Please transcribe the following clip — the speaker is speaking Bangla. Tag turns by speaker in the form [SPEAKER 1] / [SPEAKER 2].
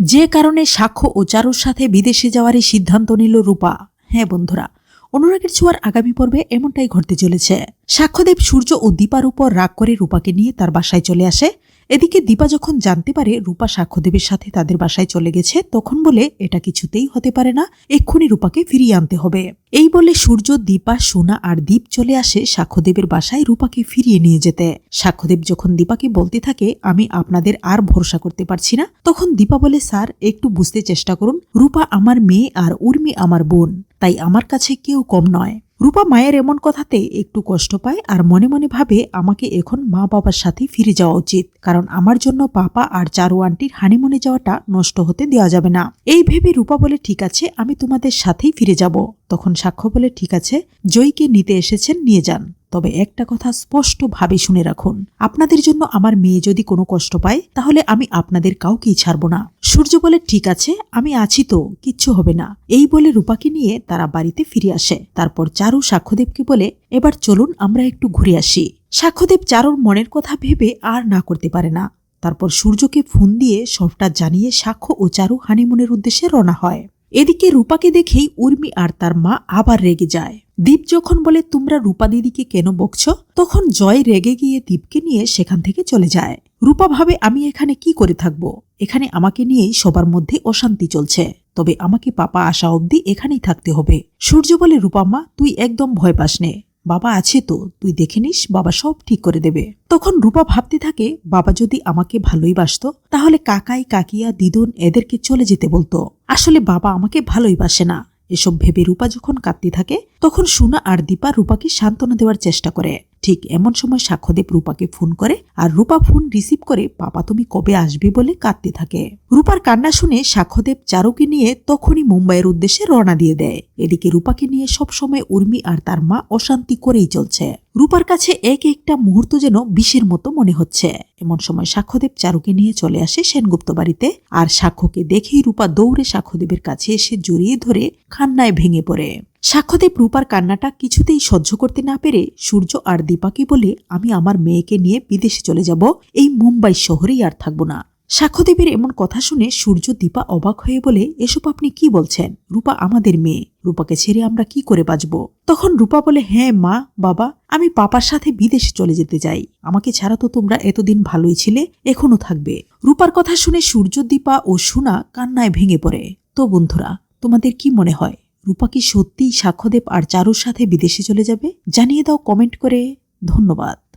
[SPEAKER 1] যে কারণে সাক্ষ্য ও চারুর সাথে বিদেশে যাওয়ারই সিদ্ধান্ত নিল রূপা। হ্যাঁ বন্ধুরা অনুরাগের ছোঁয়ার আগামী পর্বে এমনটাই ঘটতে চলেছে। সাক্ষ্যদেব সূর্য ও দীপার উপর রাগ করে রূপাকে নিয়ে তার বাসায় চলে আসে। এদিকে দীপা যখন জানতে পারে রূপা সাক্ষ্যদেবের সাথে তাদের বাসায় চলে গেছে, তখন বলে, এটা কিছুতেই হতে পারে না, এক্ষুনি রূপাকে ফিরিয়ে আনতে হবে। এই বলে সূর্য, দীপা, সোনা আর দীপ চলে আসে সাক্ষ্যদেবের বাসায় রূপাকে ফিরিয়ে নিয়ে যেতে। সাক্ষ্যদেব যখন দীপাকে বলতে থাকে, আমি আপনাদের আর ভরসা করতে পারছি না, তখন দীপা বলে, স্যার, একটু বুঝতে চেষ্টা করুন। রূপা আমার মেয়ে আর উর্মি আমার বোন। তাই আমার কাছে কেউ কম নয়। রূপা মায়ের এমন কথাতে একটু কষ্ট পায় আর মনে মনে ভাবে আমাকে এখন মা বাবার সাথে ফিরে যাওয়া উচিত। কারণ আমার জন্য পাপা আর চারু আন্টির হানিমুনে যাওয়াটা নষ্ট হতে দেওয়া যাবে না। এই ভেবে রূপা বলে, ঠিক আছে, আমি তোমাদের সাথেই ফিরে যাব। তখন সাক্ষ্য বলে, ঠিক আছে, জয়কে নিতে এসেছেন, নিয়ে যান। তবে একটা কথা স্পষ্টভাবে শুনে রাখুন। আপনাদের জন্য আমার মেয়ে যদি কোনো কষ্ট পায়, তাহলে আমি আপনাদের কাউকেই ছাড়ব না। সূর্য বলে, ঠিক আছে, আমি আছি তো, কিচ্ছু হবে না। এই বলে রূপাকে নিয়ে তারা বাড়িতে ফিরে আসে। তারপর চারু সাক্ষ্যদেবকে বলে, এবার চলুন, আমরা একটু ঘুরে আসি। সাক্ষ্যদেব চারুর মনের কথা ভেবে আর না করতে পারে না। তারপর সূর্যকে ফোন দিয়ে সবটা জানিয়ে সাক্ষ্য ও চারু হানিমুনের উদ্দেশ্যে রওনা হয়। এদিকে রূপাকে দেখেই উর্মি আর তার মা আবার রেগে যায়। দীপ যখন বলে, তোমরা রূপা দিদিকে কেন বকছ? তখন জয় রেগে গিয়ে দীপকে নিয়ে সেখান থেকে চলে যায়। রূপা ভাবে, আমি এখানে কি করে থাকব? এখানে আমাকে নিয়েই সবার মধ্যে অশান্তি চলছে। তবে আমাকে পাপা আসা অবধি এখানেই থাকতে হবে। সূর্য বলে রূপাম্মা তুই একদম ভয় পাস নে। বাবা আছে তো, তুই দেখে নিস, বাবা সব ঠিক করে দেবে। তখন রূপা ভাবতে থাকে, বাবা যদি আমাকে ভালোই বাসত, তাহলে কাকাই, কাকিয়া, দিদুন এদেরকে চলে যেতে বলতো। আসলে বাবা আমাকে ভালোই বাসে না। এসব ভেবে রূপা যখন কাঁদতে থাকে, তখন সোনা আর দীপা রূপাকে সান্ত্বনা দেওয়ার চেষ্টা করে। ঠিক এমন সময় সাক্ষ্যদেব রূপাকে ফোন করে, আর রূপা ফোন রিসিভ করে পাপা তুমি কবে আসবে বলে কাঁদতে থাকে। রূপার কান্না শুনে সাক্ষ্যদেব চারুকে নিয়ে তখনই মুম্বাইয়ের উদ্দেশ্যে রওনা দিয়ে দেয়। এদিকে রূপাকে নিয়ে সবসময় উর্মি আর তার মা অশান্তি করেই চলছে। রূপার কাছে এক একটা মুহূর্ত যেন বিষের মতো মনে হচ্ছে। এমন সময় সাক্ষ্যদেব চারুকে নিয়ে চলে আসে সেনগুপ্ত বাড়িতে। আর সাক্ষ্যকে দেখেই রূপা দৌড়ে সাক্ষ্যদেবের কাছে এসে জড়িয়ে ধরে খান্নায় ভেঙে পড়ে। সাক্ষ্যদেব রূপার কান্নাটা কিছুতেই সহ্য করতে না পেরে সূর্য আর দীপাকে বলে, আমি আমার মেয়েকে নিয়ে বিদেশে চলে যাব। এই মুম্বাই শহরেই আর থাকব না। সাক্ষ্যদেবের এমন কথা শুনে সূর্য দীপা অবাক হয়ে বলে, এসব আপনি কি বলছেন? রূপা আমাদের মেয়ে। রূপাকে ছেড়ে আমরা কি করে বাঁচব? তখন রূপা বলে হ্যাঁ মা, বাবা, আমি পাপার সাথে বিদেশে চলে যেতে চাই। আমাকে ছাড়া তো তোমরা এতদিন ভালোই ছিলে, এখনও থাকবে। রূপার কথা শুনে সূর্য, দীপা ও সুনা কান্নায় ভেঙে পড়ে। তো বন্ধুরা, তোমাদের কি মনে হয় রূপা কি সত্যিই সাক্ষ্যদেব আর চারুর সাথে বিদেশে চলে যাবে? জানিয়ে দাও কমেন্ট করে। ধন্যবাদ।